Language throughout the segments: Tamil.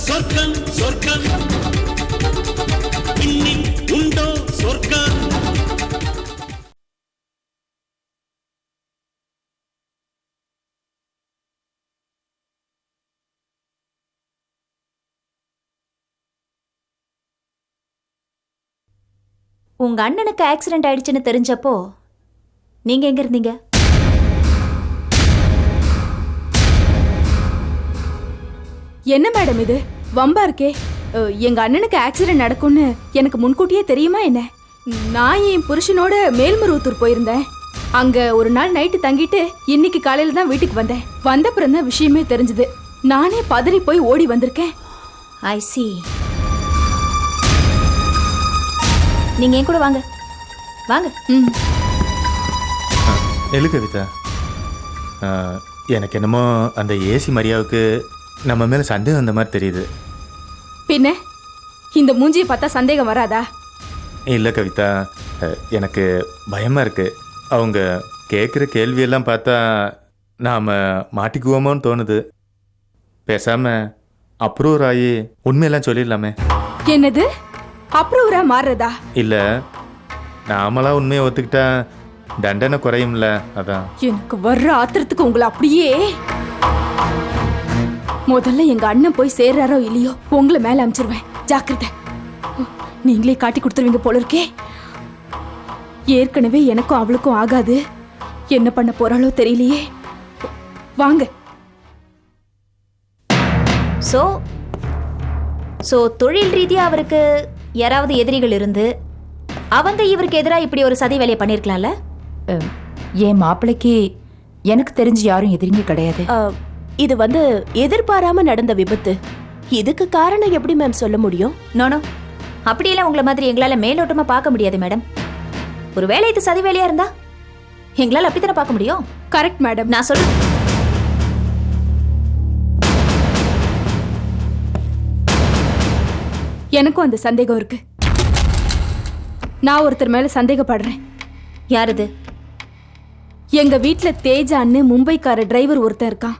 சொர்க்கம் சொர்க்கம் இன்னில் உண்டோ சொர்க்கம்? உங்க அண்ணனுக்கு ஆக்சிடென்ட் ஆயிடுச்சுன்னு தெரிஞ்சப்போ நீங்க எங்க இருந்தீங்க? என்ன மேடம் இது? வம்பா இருக்கே. எங்க அண்ணனுக்கு ஆக்சிடென்ட் நடக்கும்னு எனக்கு முன்கூட்டியே தெரியுமா என்ன? நான் என் புருஷனோட மேல்மருவத்தூர் போயிருந்தேன். அங்க ஒரு நாள் நைட்டு தங்கிட்டு இன்னைக்கு காலையில தான் வீட்டுக்கு வந்தேன். வந்தப்புறம் தான் விஷயமே தெரிஞ்சது. நானே பதறி போய் ஓடி வந்திருக்கேன். ஐ சி நீங்க என் கூட வாங்க. வாங்க. ம். எழு கவிதா. எனக்கு என்னமோ அந்த ஏசி மரியாவுக்கு நம்ம மேலே சந்தேகம் அந்த மாதிரி தெரியுது. பின்ன? இந்த மூஞ்சியை பார்த்தா சந்தேகம் வராதா? இல்லை கவிதா எனக்கு பயமாக இருக்கு. அவங்க கேட்குற கேள்வியெல்லாம் பார்த்தா நாம் மாட்டிக்குவோமோன்னு தோணுது. பேசாமல் அப்ரூவர் ஆகி உண்மையெல்லாம் சொல்லிடலாமே. என்னது? அப்ரூவரா மாறுறதா? இல்லை நாமளாம் உண்மையை ஒத்துக்கிட்டா தண்டனை குறையும்ல அதான். எனக்கு வர்ற ஆத்திரத்துக்கு உங்களை அப்படியே. முதல்ல எங்க அண்ணன் போய் சேர்றாரோ இல்லையோ உங்களை மேல அமிச்சிருவேன். ஜாக்கிரதை. நீங்களே காட்டி கொடுத்துருவீங்க போல இருக்கே. ஏற்கனவே எனக்கும் அவளுக்கும் ஆகாது. என்ன பண்ண போறாளோ தெரியலையே. வாங்க. ஸோ ஸோ தொழில் ரீதியா அவருக்கு யாராவது எதிரிகள் இருந்து அவங்க இவருக்கு எதிராக இப்படி ஒரு சதி வேலையை பண்ணியிருக்கலாம்ல என் மாப்பிள்ளைக்கு எனக்கு தெரிஞ்சு யாரும் எதிரிங்க கிடையாது. ஆ, இது வந்து எதிர்பாராம நடந்த விபத்து. இதுக்கு காரணம் எப்படி மேம் சொல்ல முடியும்? நோனோ அப்படியெல்லாம் உங்களை மாதிரி எங்களால மேலோட்டமா பார்க்க முடியாது மேடம் ஒருவேளை இது சதி வேலையா இருந்தா? எங்களால் அப்படித்தானே பார்க்க முடியும்? கரெக்ட் மேடம் நான் சொல்றேன் எனக்கும் அந்த சந்தேகம் இருக்கு. நான் ஒருத்தர் மேல சந்தேகப்படுறேன். யார் இது? எங்க வீட்ல தேஜான்னு மும்பைக்கார டிரைவர் ஒருத்தன் இருக்கான்.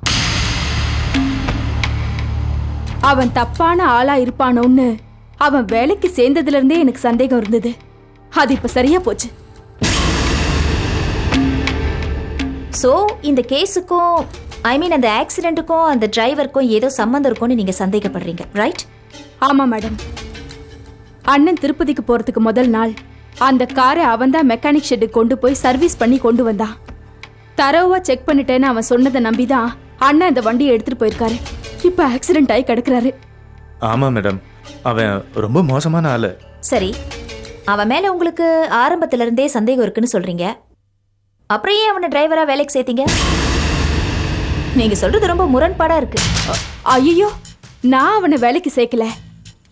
அவன் தப்பான ஆளா இருப்பானோன்னு அவன் வேலைக்கு சேர்ந்ததுல இருந்தே எனக்கு சந்தேகம் இருந்தது. அது இப்ப சரியா போச்சு. ஸோ இந்த கேஸுக்கும் ஐ மீன் அந்த ஆக்சிடென்ட்டுக்கும் அந்த டிரைவருக்கும் ஏதோ சம்மந்தம் இருக்கும்னு நீங்க சந்தேகப்படுறீங்க ரைட் ஆமா மேடம் அண்ணன் திருப்பதிக்கு போறதுக்கு முதல் நாள் அந்த காரை அவன் தான் மெக்கானிக் ஷெட்டுக்கு கொண்டு போய் சர்வீஸ் பண்ணி கொண்டு வந்தான். தரவா செக் பண்ணிட்டேன்னு அவன் சொன்னதை நம்பி தான் அண்ணன் அந்த வண்டியை எடுத்துட்டு போயிருக்காரு. இப்ப ஆக்சிடென்ட் ஆகி கிடக்குறாரு. ஆமாம் மேடம் அவன் ரொம்ப மோசமான ஆள். சரி. அவன் மேல உங்களுக்கு ஆரம்பத்துல இருந்தே சந்தேகம் இருக்குன்னு சொல்றீங்க. அப்புறம் ஏன் அவனை டிரைவரா வேலைக்கு சேர்த்தீங்க? நீங்க சொல்றது ரொம்ப முரண்பாடா இருக்கு. ஐயோ நான் அவனை வேலைக்கு சேர்க்கல.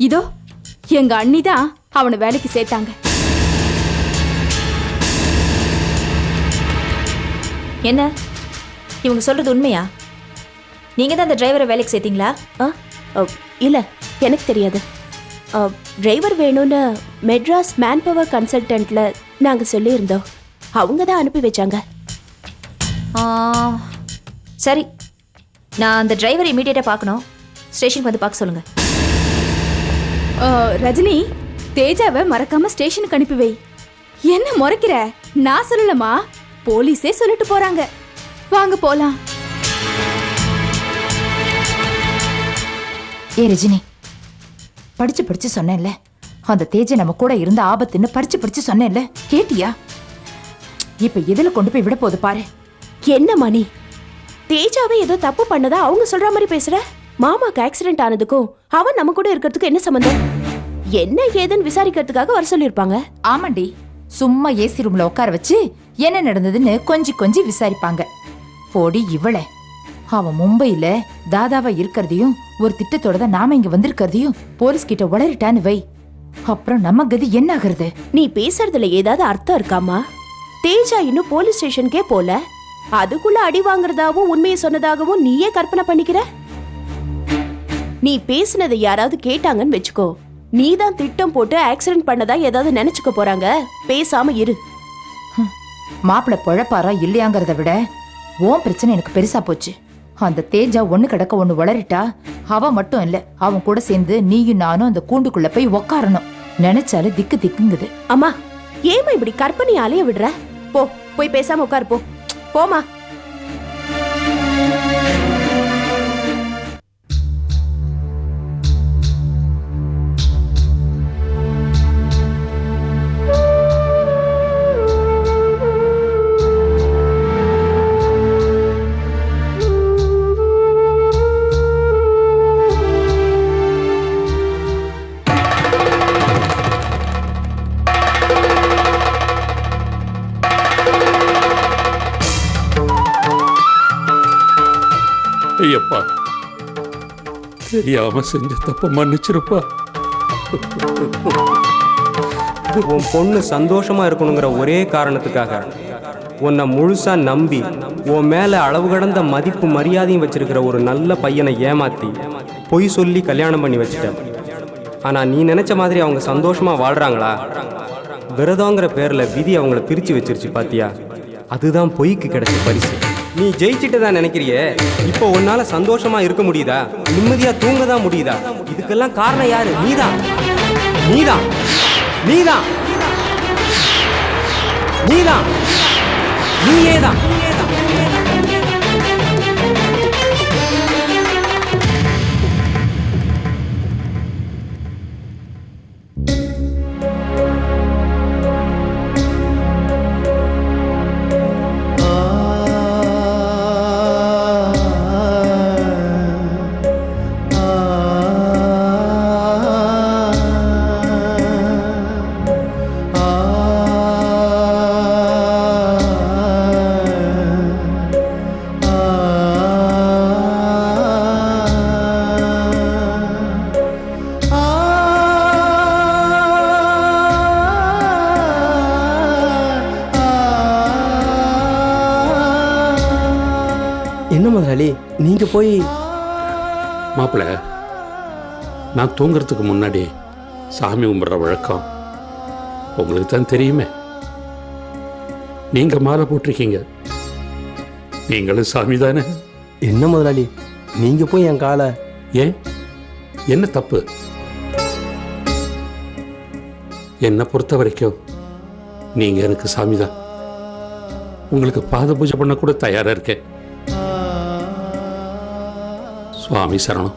இதோ எங்க அண்ணி தான் அவனை வேலைக்கு சேர்த்தாங்க. என்ன? இவங்க சொல்றது உண்மையா? நீங்க தான் அந்த டிரைவரை வேலைக்கு சேர்த்தீங்களா? ஆ? இல்ல எனக்கு தெரியாது. டிரைவர் வேணும்னு மெட்ராஸ் மேன் பவர் கன்சல்டன்ட்ல நாங்க சொல்லியிருந்தோம். அவங்க தான் அனுப்பி வச்சாங்க. சரி. நான் அந்த டிரைவரை இமீடியட்டாக பார்க்கணும். ஸ்டேஷனுக்கு வந்து பார்க்க சொல்லுங்க. அஹ், ரஜினி தேஜாவை மறக்காம ஸ்டேஷனுக்கு அனுப்பி வை. என்ன முறைக்கிற? நான் சொல்லலமா போலீஸே சொல்லிட்டு போறாங்க. வாங்க போலாம். ஏ ரஜினி படிச்சு படிச்சு சொன்னேன்ல. அந்த தேஜ நம்ம கூட இருந்த ஆபத்துன்னு படிச்சு படிச்சு சொன்னேன்ல. கேட்டியா? இப்ப எதுல கொண்டு போய் விட போகுது பாரு. என்ன மணி? தேஜாவே ஏதோ தப்பு பண்ணதா அவங்க சொல்ற மாதிரி பேசுற? மாமாக்கு ஆக்சிடென்ட் ஆனதுக்கும் அவன் நம்ம கூட இருக்கிறதுக்கு என்ன சம்பந்தம்? என்ன ஏதுன்னு விசாரிக்கிறதுக்காக வர சொல்லியிருப்பாங்க? ஆமாண்டி சும்மா ஏசி ரூம்ல உட்கார வச்சு என்ன நடந்ததுன்னு கொஞ்சி கொஞ்சி விசாரிப்பாங்க. போடி இவளே. அவன் மும்பையில தாதாவா இருக்கிறதையும் ஒரு திட்டத்தோட தான் நாம இங்க வந்திருக்கிறதையும் போலீஸ் கிட்ட உளறிட்டான்னு வை. அப்புறம் நம்ம கதி என்ன ஆகுறது நீ பேசுறதுல ஏதாவது அர்த்தம் இருக்காமா தேஜா இன்னும் போலீஸ் ஸ்டேஷனுக்கே போல. அதுக்குள்ள அடி வாங்குறதாவும் உண்மையை சொன்னதாகவும் நீயே கற்பனை பண்ணிக்கிற? நீ பேசுனதை யாராவது கேட்டாங்கன்னு வச்சுக்கோ. நீ தான் திட்டம் போட்டு ஆக்சிடென்ட் பண்ணதா ஏதாவது நினைச்சுக்க போறாங்க. பேசாம இரு. மாப்பிள்ளை பொழப்பாரா இல்லையாங்கிறத விட ஓன் பிரச்சனை எனக்கு பெருசா போச்சு. அந்த தேஜா ஒண்ணு கிடக்க ஒண்ணு வளரிட்டா அவ மட்டும் இல்ல அவன் கூட சேர்ந்து நீயும் நானும் அந்த கூண்டுக்குள்ள போய் உக்காரணும். நினைச்சாலே திக்கு திக்குங்குது. அம்மா ஏமா இப்படி கற்பனை அலைய விடுற? போ போய் பேசாம உட்காருப்போ போ. போமா தெரியாம செஞ்ச தப்ப மன்னிச்சிருப்பா. உன் பொண்ணு சந்தோஷமா இருக்கணுங்கிற ஒரே காரணத்துக்காக உன்னை முழுசா நம்பி உன் மேல அளவு கடந்த மதிப்பு மரியாதையும் வச்சிருக்கிற ஒரு நல்ல பையனை ஏமாத்தி பொய் சொல்லி கல்யாணம் பண்ணி வச்சுட்டேன். ஆனா நீ நினைச்ச மாதிரி அவங்க சந்தோஷமா வாழ்றாங்களா? விரதங்கிற பேர்ல விதி அவங்கள பிரிச்சு வச்சிருச்சு பாத்தியா? அதுதான் பொய்க்கு கிடைச்ச பரிசு. நீ ஜெயிச்சிட்டதா நினைக்கிறிய? நினைக்கிறியே இப்போ உன்னால சந்தோஷமா இருக்க முடியுதா? நிம்மதியா தூங்க தான் முடியுதா? இதுக்கெல்லாம் காரணம் யாரு? நீதான் நீதான் நீதான் நீதான் நீயேதான். என்ன போய் மாப்பிள்ள நான் தூங்குறதுக்கு முன்னாடி சாமி கும்பிட்ற வழக்கம் உங்களுக்கு தான் தெரியுமே. நீங்க மாலை போட்டிருக்கீங்க. நீங்களும் சாமி தானே? என்ன முதலாளி நீங்க போய் என் காலை ஏன்? என்ன தப்பு? என்னை பொறுத்த வரைக்கும் நீங்க எனக்கு சாமி தான். உங்களுக்கு பாத பூஜை பண்ண கூட தயாரா இருக்கேன். சுவாமி சரணம்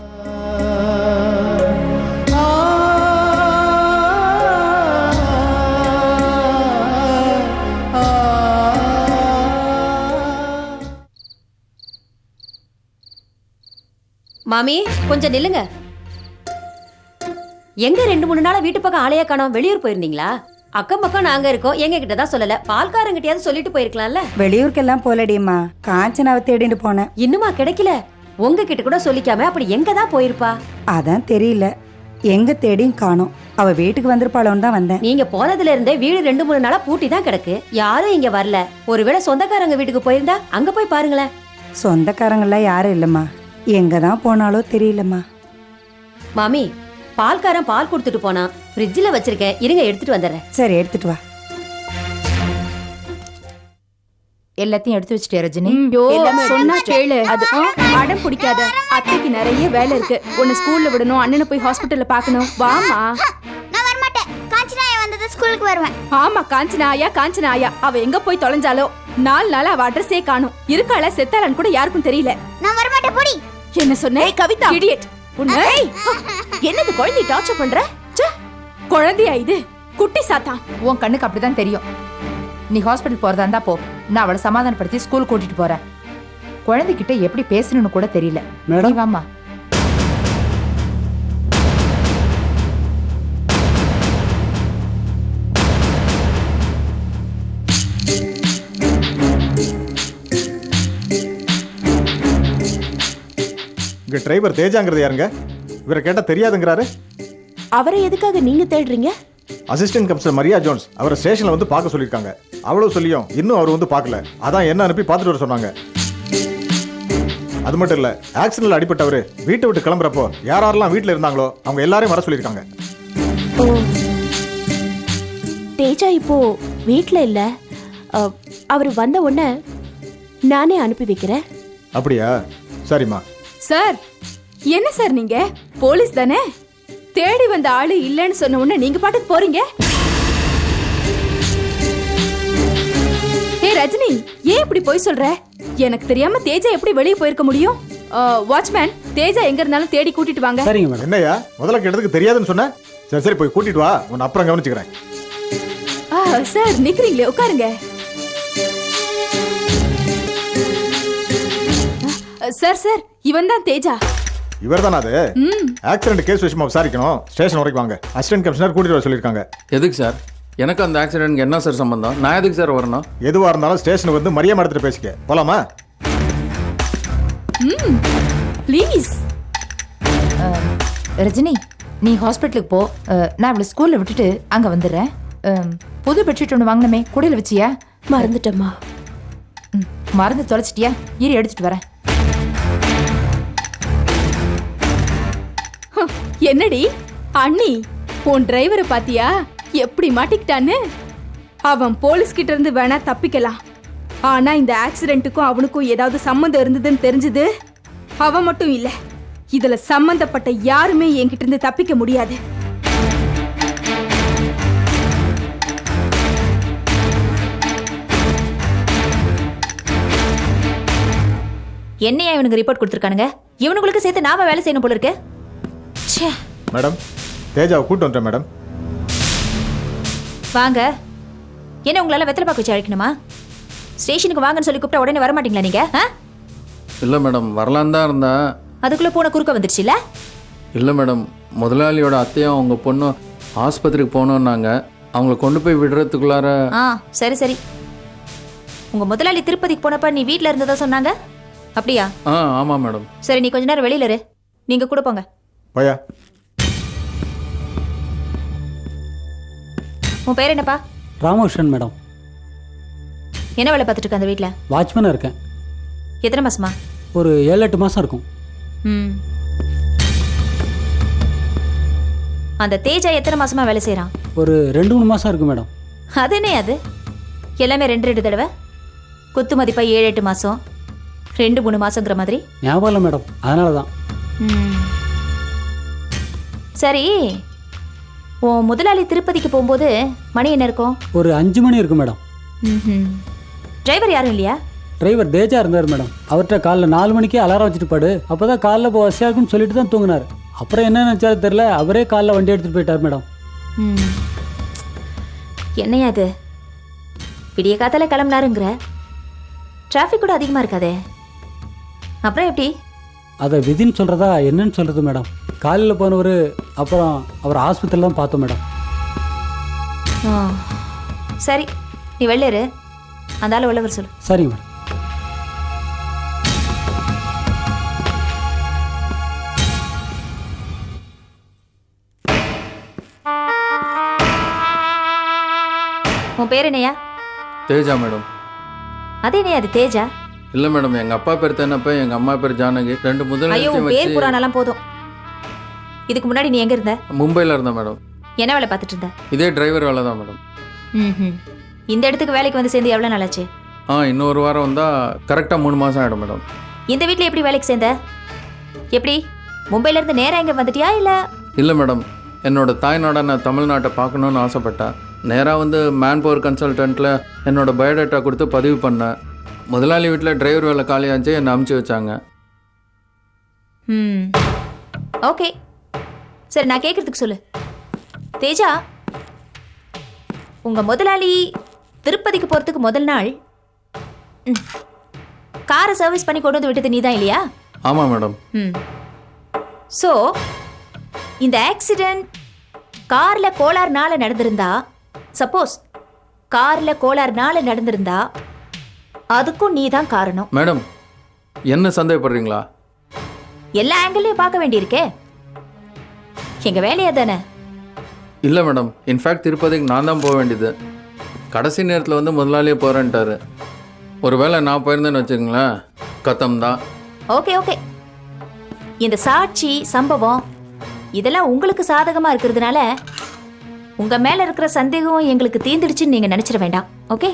மாமி கொஞ்சம் நில்லுங்க எங்க ரெண்டு மூணு நாளா வீட்டு பக்கம் ஆளையா காணோம் வெளியூர் போயிருந்தீங்களா அக்கம் பக்கம் நாங்க இருக்கோம் எங்க கிட்ட தான் சொல்லல பால்காரங்கிட்டயாவது சொல்லிட்டு போயிருக்கலாம்ல வெளியூருக்கெல்லாம் போலடியம்மா காஞ்சனாவை தேடிட்டு போனேன் இன்னுமா கிடைக்கல உங்க கிட்ட கூட சொல்லிக்காம அப்படி எங்க தான் போயிருப்பா? அதான் தெரியல. எங்க தேடியும் காணோம். அவ வீட்டுக்கு வந்திருப்பாளோன்னு தான் வந்தேன். நீங்க போனதுல இருந்தே வீடு ரெண்டு மூணு நாளா பூட்டி தான் கிடக்கு. யாரும் இங்க வரல. ஒருவேளை சொந்தக்காரங்க வீட்டுக்கு போயிருந்தா அங்க போய் பாருங்களேன். சொந்தக்காரங்களாம் யாரும் இல்லம்மா. எங்க தான் போனாலோ தெரியலம்மா. மாமி பால்காரன் பால் கொடுத்துட்டு போனா ஃப்ரிட்ஜில் வச்சிருக்கேன். இருங்க எடுத்துட்டு வந்துடுறேன். சரி எடுத்துட்டு வா. எல்லாத்தையும் எடுத்து வச்சுட்டே ரஜினி? சொன்னா கேளு. அது அடம் பிடிக்காத. அத்தைக்கு நிறைய வேலை இருக்கு. உன்னை ஸ்கூல்ல விடணும் அண்ணனை போய் ஹாஸ்பிட்டல்ல பார்க்கணும். வாமா நான் வரமாட்டேன். காஞ்சனா வந்தது ஸ்கூலுக்கு வருவேன். ஆமா காஞ்சனா ஆயா காஞ்சனா ஆயா அவ எங்க போய் தொலைஞ்சாலோ? நாலு நாள் அவ அட்ரஸே காணும். இருக்காளா செத்தாளான்னு கூட யாருக்கும் தெரியல. நான் போடி. என்ன சொன்ன? ஏய், கவிதா. இடியட் உன்னை? என்னது குழந்தை டார்ச்சர் பண்ற? ச்சே, குழந்தையா இது? குட்டி சாத்தான். உன் கண்ணுக்கு அப்படிதான் தெரியும். நீ ஹாஸ்பிட்டல் போறதா இருந்தா போ. நான் அவளை சமாதானப்படுத்தி ஸ்கூல் கூட்டிட்டு போறேன். குழந்தைகிட்ட எப்படி பேசணும்னு கூட தெரியல. மேடம். நீ வாம்மா. இங்க டிரைவர் தேஜாங்கிறது யாருங்க? இவரை கேட்டா தெரியாதுங்கிறாரு. அவரை எதுக்காக நீங்க தேடுறீங்க? அசிஸ்டன்ட் கமிஷனர் மரியா ஜோன்ஸ் அவரை ஸ்டேஷன்ல வந்து பார்க்க சொல்லியிருக்காங்க. அவ்வளவு சொல்லியும் இன்னும் அவர் வந்து பார்க்கல. அதான் என்ன அனுப்பி பார்த்துட்டு வர சொன்னாங்க. அது மட்டும் இல்ல ஆக்சிடென்ட்ல அடிபட்டவர் வீட்டை விட்டு கிளம்புறப்போ யார் யாரெல்லாம் வீட்டில் இருந்தாங்களோ அவங்க எல்லாரையும் வர சொல்லியிருக்காங்க. தேஜா இப்போ வீட்ல இல்ல. அ, அவர் வந்த உடனே நானே அனுப்பி வைக்கிறேன். அப்படியா? சரிம்மா. சார் என்ன சார் நீங்க? போலீஸ் தானே? தேடி வந்த ஆளு இல்லைன்னு சொன்ன உடனே நீங்க பாட்டுக்கு போறீங்க? ஏ ரஜினி ஏன் இப்படி போய் சொல்ற? எனக்கு தெரியாம தேஜா எப்படி வெளியே போயிருக்க முடியும்? வாட்ச்மேன் தேஜா எங்க இருந்தாலும் தேடி கூட்டிட்டு வாங்க. சரிங்க மேடம். என்னய்யா முதல்ல கேட்டதுக்கு தெரியாதுன்னு சொன்ன? சரி சரி போய் கூட்டிட்டு வா. உன்னை அப்புறம் கவனிச்சுக்கிறேன். ஆ, சார் நிக்கிறீங்களே உட்காருங்க. சார் சார் இவன் தான் தேஜா. இவர் தானே அது? ம். ஆக்சிடென்ட் கேஸ் விஷயமா விசாரிக்கணும். ஸ்டேஷன் வரைக்கும் வாங்க. அசிஸ்டன்ட் கமிஷனர் கூட்டிட்டு வர சொல்லியிருக்காங்க. எதுக்கு சார்? எனக்கு அந்த ஆக்சிடென்ட்க்கு என்ன சார் சம்பந்தம்? நான் எதுக்கு சார் வரணும்? எதுவா இருந்தாலும் ஸ்டேஷனுக்கு வந்து மரியாதை எடுத்துட்டு பேசிக்க. போலாமா? ம். ப்ளீஸ் ரஜினி நீ ஹாஸ்பிட்டலுக்கு போ. அஹ், நான் இவளை ஸ்கூல்ல விட்டுட்டு அங்க வந்துடுறேன். அம், புது பெட்ஷீட் ஒன்று வாங்கினமே குடையில வச்சியா? மறந்துட்டம்மா. ம், மறந்து தொலைச்சிட்டியா? இரு எடுத்துட்டு வரேன். என்னடி? அண்ணி உன் டிரைவரை பாத்தியா? எப்படி மாட்டிக்கிட்டான்னு? அவன் போலீஸ் கிட்ட இருந்து வேணா தப்பிக்கலாம். ஆனா இந்த ஆக்சிடென்ட்டுக்கும் அவனுக்கும் ஏதாவது சம்மந்தம் இருந்ததுன்னு தெரிஞ்சது? அவன் மட்டும் இல்ல. இதுல சம்பந்தப்பட்ட யாருமே என்கிட்ட இருந்து தப்பிக்க முடியாது. என்னையா இவனுக்கு ரிப்போர்ட் கொடுத்துருக்கானுங்க? இவனுங்களுக்கு சேர்த்து நாம வேலை செய்யணும் போல இருக்கு. மேடம் தேஜாவை கூட்டு வந்துட்டேன் மேடம். வாங்க. என்ன உங்களால வெத்தலை பாக்கு வச்சு அழைக்கணுமா? ஸ்டேஷனுக்கு வாங்கன்னு சொல்லி கூப்பிட்டா உடனே வர மாட்டீங்களா நீங்க? ஆ? இல்லை மேடம் வரலான் தான் இருந்தேன். அதுக்குள்ள பூனை குறுக்க வந்துருச்சுல இல்லை மேடம் முதலாளியோட அத்தையும் அவங்க பொண்ணும் ஆஸ்பத்திரிக்கு போகணுன்னாங்க. அவங்கள கொண்டு போய் விடுறதுக்குள்ளார ஆ சரி சரி. உங்க முதலாளி திருப்பதிக்கு போனப்ப நீ வீட்ல இருந்ததா சொன்னாங்க? அப்படியா? ஆ ஆமாம் மேடம். சரி நீ கொஞ்ச நேரம் வெளியில இரு. நீங்க கூட போங்க. பையா. உன் பேர் என்னப்பா? ராமகிருஷ்ணன் மேடம். என்ன வேலை பார்த்துட்டு இருக்க அந்த வீட்ல? வாட்ச்மேனாக இருக்கேன். எத்தனை மாசமா? ஒரு ஏழு எட்டு மாதம் இருக்கும். ம். அந்த தேஜா எத்தனை மாசமா வேலை செய்றான்? ஒரு ரெண்டு மூணு மாதம் இருக்கும் மேடம். அது என்ன அது? எல்லாமே ரெண்டு ரெண்டு தடவை? குத்து மதிப்பா ஏழு எட்டு மாசம்? ரெண்டு மூணு மாசங்கிற மாதிரி? ஞாபகம் இல்லை மேடம். அதனால தான் ம். சரி உன் முதலாளி திருப்பதிக்கு போகும்போது மணி என்ன இருக்கும்? ஒரு அஞ்சு மணி இருக்கும் மேடம். டிரைவர் யாரும் இல்லையா? டிரைவர் தேஜா இருந்தார் மேடம். அவர்கிட்ட காலைல நாலு மணிக்கே அலாரம் வச்சுட்டு பாடு. அப்போ தான் காலைல போ வசதியாக இருக்குன்னு சொல்லிட்டு தான் தூங்கினார். அப்புறம் என்ன நினச்சாரு தெரில அவரே காலைல வண்டி எடுத்துகிட்டு போயிட்டார் மேடம். ம். என்னையா அது விடிய காத்தால கிளம்புனாருங்கிற. டிராஃபிக் கூட அதிகமாக இருக்காதே. அப்புறம் எப்படி? அதை விதின்னு சொல்கிறதா என்னன்னு சொல்கிறது மேடம்? காலையில் போனவர் அப்புறம் அவர் ஆஸ்பத்திரியில் தான் பார்த்தோம் மேடம். ஆ. சரி நீ வெளில இரு. அந்த ஆள் உள்ள வர சொல்லு. சரிங்க மேடம். உன் பேர் என்னையா? தேஜா மேடம். அது என்னையா அது தேஜா? இல்லை மேடம் எங்கள் அப்பா பேர் தென்னப்ப எங்கள் அம்மா பேர் ஜானகி. ரெண்டு ஐயோ முதலாளியும் உன் பேர் வச்சு புராணெல்லாம் போதும். இதுக்கு முன்னாடி நீ எங்க இருந்த? மும்பையில் இருந்தேன் மேடம். என்ன வேலை பார்த்துட்டு இருந்த? இதே டிரைவர் வேலை தான் மேடம். இந்த இடத்துக்கு வேலைக்கு வந்து சேர்ந்து எவ்வளோ நாளாச்சு ஆ இன்னொரு வாரம் வந்தால் கரெக்டாக மூணு மாதம் ஆகிடும் மேடம். இந்த வீட்டில் எப்படி வேலைக்கு சேர்ந்த? எப்படி? மும்பைல இருந்து நேரா இங்க வந்துட்டியா இல்ல? இல்லை மேடம் என்னோட தாய்நாடை நான் தமிழ்நாட்டை பார்க்கணுன்னு ஆசைப்பட்டேன். நேராக வந்து மேன் பவர் கன்சல்டண்ட்டில் என்னோட பயோடேட்டா கொடுத்து பதிவு பண்ணேன். முதலாளி வீட்டில் டிரைவர் வேலை காலியாச்சு என்னை அமுச்சு வச்சாங்க. ம். ஓகே. சரி நான் கேட்கறதுக்கு சொல்லு. தேஜா உங்க முதலாளி திருப்பதிக்கு போறதுக்கு முதல் நாள் ம், காரை சர்வீஸ் பண்ணி கொண்டு வந்து விட்டது நீதான் இல்லையா? ஆமாம் மேடம். ம். ஸோ இந்த ஆக்சிடென்ட் காரில் கோளாறுனால நடந்திருந்தா சப்போஸ் காரில் கோளாறுனால நடந்திருந்தா அதுக்கும் நீ தான் காரணம். மேடம் என்ன சந்தேகப்படுறீங்களா? எல்லா ஆங்கிளையும் பார்க்க வேண்டியிருக்கே. எங்க வேலையா தானே? இல்லை மேடம் இன்ஃபேக்ட் திருப்பதிக்கு நான் தான் போக வேண்டியது. கடைசி நேரத்தில் வந்து முதலாளியே போகிறேன்ட்டாரு ஒருவேளை நான் போயிருந்தேன்னு வச்சுக்கோங்களேன் கத்தம் தான். Okay okay. இந்த சாட்சி சம்பவம் இதெல்லாம் உங்களுக்கு சாதகமா இருக்கிறதுனால உங்க மேல இருக்கிற சந்தேகம் எங்களுக்கு தீர்ந்துடுச்சுன்னு நீங்க நினைச்சிட வேண்டாம். ஓகே?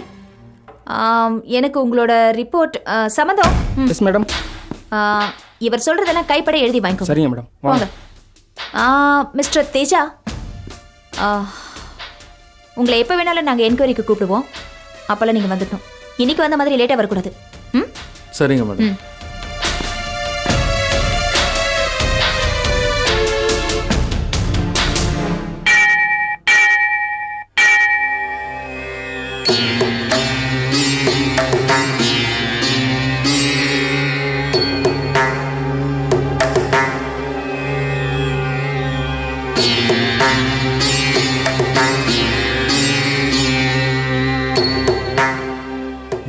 எனக்கு உங்களோட ரிப்போர்ட் சம்மந்தம். எஸ் மேடம் இவர் சொல்றதெல்லாம் கைப்பட எழுதி வாங்கிக்கோங்க. சரிங்க மேடம் வாங்க. மிஸ்டர் தேஜா உங்களை எப்போ வேணாலும் நாங்கள் என்கொயரிக்கு கூப்பிடுவோம். அப்போல்லாம் நீங்கள் வந்துடணும். இன்னைக்கு வந்த மாதிரி லேட்டாக வரக்கூடாது. ம்? சரிங்க மேடம்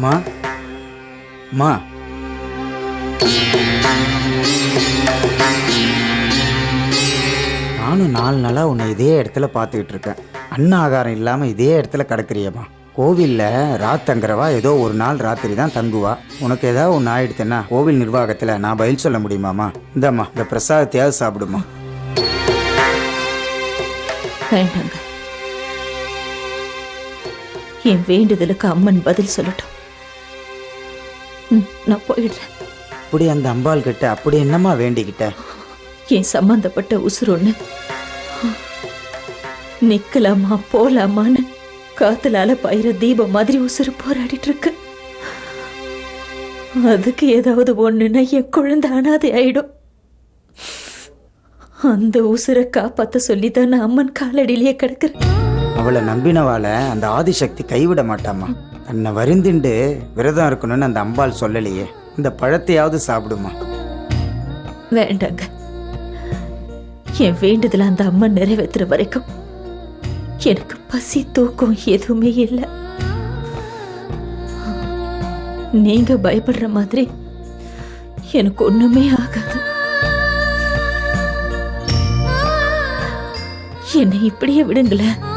மா. மா. நானும் நாலு நாளாக உன்னை இதே இடத்துல பார்த்துக்கிட்டு இருக்கேன். அன்ன ஆகாரம் இல்லாமல் இதே இடத்துல கிடக்குறியம்மா. கோவிலில் ராத்தங்கிறவா ஏதோ ஒரு நாள் ராத்திரி தான் தங்குவா. உனக்கு ஏதாவது ஒன்று ஆயிடுத்துன்னா கோவில் நிர்வாகத்தில் நான் பதில் சொல்ல முடியுமாம்மா? இந்தாம்மா இந்த பிரசாதத்தையாவது சாப்பிடுமா? வேண்டாங்க. என் வேண்டுதலுக்கு அம்மன் பதில் சொல்லட்டும். நான் போயிடுறேன் அப்படி அந்த அம்பாள் கிட்ட அப்படி என்னம்மா வேண்டிக்கிட்ட? என் சம்பந்தப்பட்ட உசுர் ஒண்ணு நிக்கலாமா போலாமான்னு? காத்துலால பயிர தீபம் மாதிரி உசுறு போராடிட்டு இருக்கு அதுக்கு ஏதாவது ஒண்ணுன்னா என் குழந்தை அனாதை ஆயிடும். அந்த உசுரை காப்பாத்த சொல்லிதான் நான் அம்மன் காலடியிலேயே கிடக்குறேன். அவளை நம்பினவாளை அந்த ஆதிசக்தி கைவிட மாட்டாம்மா. தன்னை வருந்திண்டு விரதம் இருக்கணும்னு அந்த அம்பாள் சொல்லலையே. இந்த பழத்தையாவது சாப்பிடுமா? வேண்டாங்க. என் வேண்டுதல அந்த அம்மா நிறைவேற்றுற வரைக்கும் எனக்கு பசி தூக்கம் எதுவுமே இல்லை. நீங்க பயப்படுற மாதிரி எனக்கு ஒண்ணுமே ஆகாது. என்னை இப்படியே விடுங்களேன்.